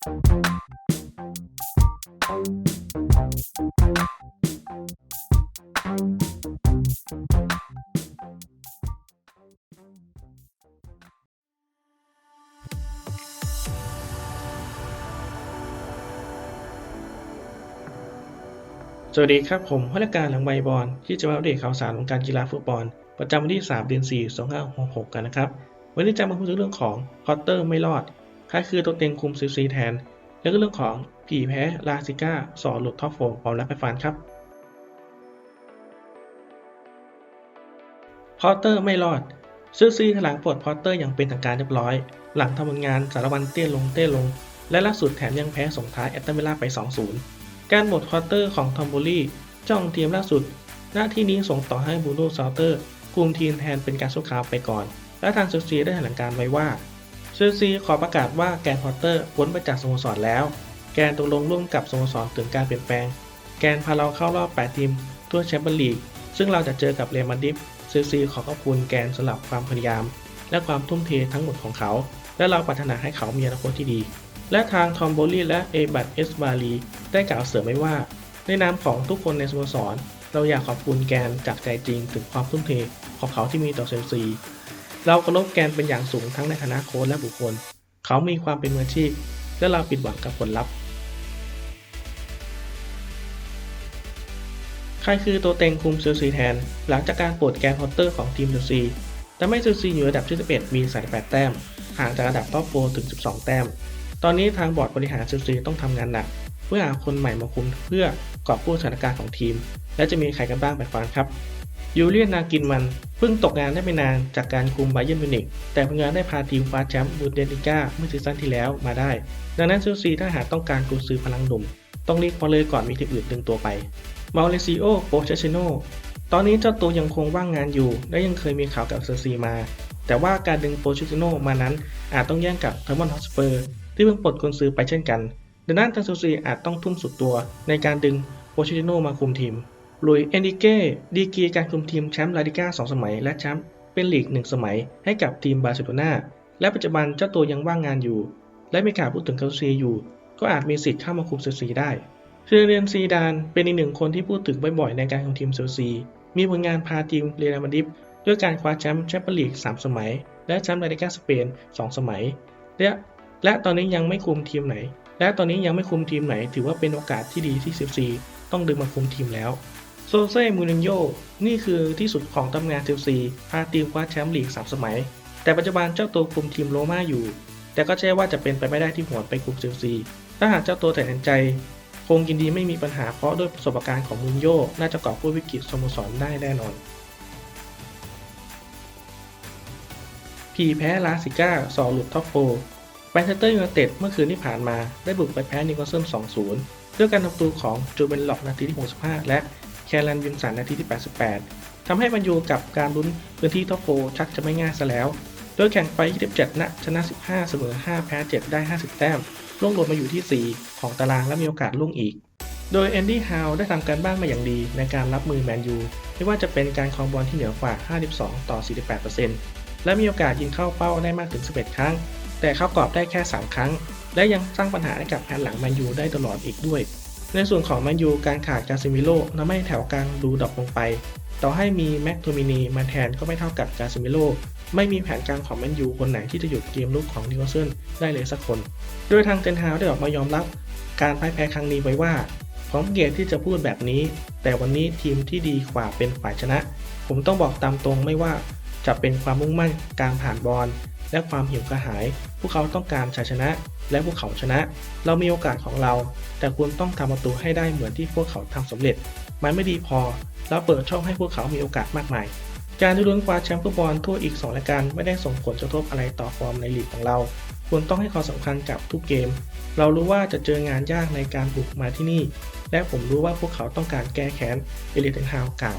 สวัสดีครับ ผมพนักการหลังใบบอลที่จะมาอัปเดตข่าวสารของการกีฬาฟุตบอล ประจำวันที่ 3 เดือน 4 2566 กันนะครับ วันนี้จะมาพูดถึงเรื่องของพอตเตอร์ไม่รอด คคือตัวเต็งคุมซีซีแทน แล้วก็เรื่องของผีแพ้ลาซิก้าสอหลุดท็อปโฟร์พร้อมรับไปฟันครับพอตเตอร์ไม่รอดซูซีถลางปลดพอตเตอร์อย่างเป็นทางการเรียบร้อย หลังทำงานสารวันเตี้ยลงเตี้ยลง และล่าสุดแถมยังแพ้ส่งท้ายแอตเตันวิลล่าไป 2-0 การหมดควอเตอร์ของทอมโบลี่จ้องทีมล่าสุด หน้าที่นี้ส่งต่อให้บูโน่ซาวเตอร์คุมทีมแทนเป็นการชั่วคราวไปก่อน และทางเชลซีได้แถลงการไว้ว่า เชลซีขอประกาศว่าแกนพอตเตอร์พ้นไปจากสโมสรแล้ว แกนตกลงร่วมกับสโมสรถึงการเปลี่ยนแปลง แกนพาเราเข้ารอบ 8 ทีมทั่วแชมเปี้ยนลีก ซึ่งเราจะเจอกับเรอัลมาดริดเชลซีขอขอบคุณแกนสำหรับความพยายาม และความทุ่มเททั้งหมดของเขา และเราปรารถนาให้เขามีอนาคตที่ดี และทางทอมโบลี่และเอบัตเอสบาลีได้กล่าวเสริมไว้ว่า ในนามของทุกคนในสโมสร เราอยากขอบคุณแกนจากใจจริงถึงความทุ่มเทของเขาที่มีต่อเชลซี เราเคารพแกนเป็นอย่างสูงทั้งในฐานะโค้ชและบุคคล เขามีความเป็นมืออาชีพ และเราปิดหวังกับผลลัพธ์ ใครคือตัวเต็งคุมเชลซีแทน หลังจากการปลดแกนพอตเตอร์ของทีมเชลซีทำให้เชลซีอยู่อันดับที่11มี38แต้ม ห่างจากอันดับท็อปโฟถึง 12 แต้ม ตอนนี้ทางบอร์ดบริหารเชลซีต้องทำงานหนัก เพื่อหาคนใหม่มาคุมเพื่อกอบกู้สถานการณ์ของทีม และจะมีใครกันบ้างไปฟังครับ ยูเลียนนากินมันเพิ่งตกงานได้ไม่นานจากการคุมไบเยร์นมิวนิกแต่ผลงานได้พาทีมคว้าแชมป์บูเดสลิก้าเมื่อซีซั่นที่แล้วมาได้ ดังนั้นเชลซีถ้าหากต้องการกุญซือพลังหนุ่ม ต้องรีบพอเลยก่อนมีทีมอื่นดึงตัวไปมาเลซิโอโปเชชิโนตอนนี้เจ้าตัวยังคงว่างงานอยู่ และยังเคยมีข่าวกับเชลซีมา แต่ว่าการดึงโปเชชิโนมานั้นอาจต้องแย่งกับเทอร์มอนฮอสเปอร์ที่เพิ่งปลดกุญซือไปเช่นกันดังนั้นทางเชลซีอาจต้องทุ่มสุดตัวในการดึงโปเชชิโนมาคุมทีม ลุยเอนดิเก้ดีกีการคุมทีมแชมป์ลาลิก้า2สมัย และแชมป์เป็นลีก 1 สมัย ให้กับทีมบาร์เซโลนาและปัจจุบันเจ้าตัวยังว่างงานอยู่ และมีข่าวพูดถึงเชลซีอยู่ ก็อาจมีสิทธิ์เข้ามาคุมเชลซีได้เชเรียนซีดานเป็นอีกหนึ่งคนที่พูดถึงบ่อยๆในการคุมทีมเชลซีมีผลงานพาทีมเรอัลมาดริดด้วยการคว้าแชมป์แชมเปี้ยนลีก 3 สมัย และแชมป์ลาลิก้าสเปน 2 สมัย และและตอนนี้ยังไม่คุมทีมไหน และตอนนี้ยังไม่คุมทีมไหน ถือว่าเป็นโอกาสที่ดีที่เชลซีต้องดึงมาคุมทีมแล้ว โซเซ่มูรินโญ่นี่คือที่สุดของตำนานเชลซีพาทีมคว้าแชมป์ลีก3สมัย แต่ปัจจุบันเจ้าตัวคุมทีมโรม่าอยู่ แต่ก็เชื่อว่าจะเป็นไปไม่ได้ที่หัวไปคุมเชลซี ถ้าหากเจ้าตัวแตัดสินใจ คงยินดีไม่มีปัญหาเพราะด้วยประสบการณ์ของมูรินโญ่น่าจะกอบกู้วิกฤตสโมสรได้แน่นอนพีแพ้ลาซิก้าสอหลุดท็อปโฟแมนเชสเตอร์ยูไนเต็ดเมื่อคืนที่ผ่านมาได้บุกไปแพ้นิวคาสเซิล2-0 ด้วยการทำประตูของจูเบนล็อกนาทีที่ 65 และ แคลันวินสันนาทีที่ 88ทำให้มันอยู่กับการลุ้นพื้นที่ท็อปโฟชักจะไม่ง่ายซะแล้ว โดยแข่งไป 27นัดชนะ 15 เสมอ 5 แพ้ 7 ได้ 50 แต้ม ล่วงหลดมาอยู่ที่ 4 ของตารางและมีโอกาสลุ่งอีก โดยแอนดี้ฮาวได้ทำการบ้านมาอย่างดีในการรับมือแมนยูไม่ว่าจะเป็นการครองบอลที่เหนือกว่า 52 ต่อ 48%และมีโอกาสยิงเข้าเป้าได้มากถึง 11 ครั้ง แต่เข้ากรอบได้แค่ 3 ครั้ง และยังสร้างปัญหาให้กับแผนหลังแมนยูได้ตลอดอีกด้วย ในส่วนของแมนยูการขาดกาซิมิโลทำให้แถวกลางดูดรอปลงไป ต่อให้มีแม็กโทมินีมาแทนก็ไม่เท่ากับกาซิมิโลไม่มีแผนการของแมนยูคนไหนที่จะหยุดเกมลุกของนิวคาสเซิลได้เลยสักคน โดยทางเทนฮาวได้ออกมายอมรับ การพ่ายแพ้ครั้งนี้ไว้ว่า พร้อมเกียรติที่จะพูดแบบนี้ แต่วันนี้ทีมที่ดีกว่าเป็นฝ่ายชนะ ผมต้องบอกตามตรงไม่ว่าจะเป็นความมุ่งมั่นการผ่านบอล และความหิวกระหาย พวกเขาต้องการชัยชนะ และพวกเขาชนะ เรามีโอกาสของเรา แต่คุณต้องทำประตูให้ได้เหมือนที่พวกเขาทำสำเร็จ มันไม่ดีพอ แล้วเปิดช่องให้พวกเขามีโอกาสมากมาย การที่ลุ้นคว้าแชมป์ฟุตบอลทั่วอีก2รายการไม่ได้ส่งผลกระทบอะไรต่อฟอร์มในลีกของเรา คุณต้องให้ความสำคัญกับทุกเกม เรารู้ว่าจะเจองานยากในการบุกมาที่นี่ และผมรู้ว่าพวกเขาต้องการแก้แค้นเอลิเทนฮาวกล่าว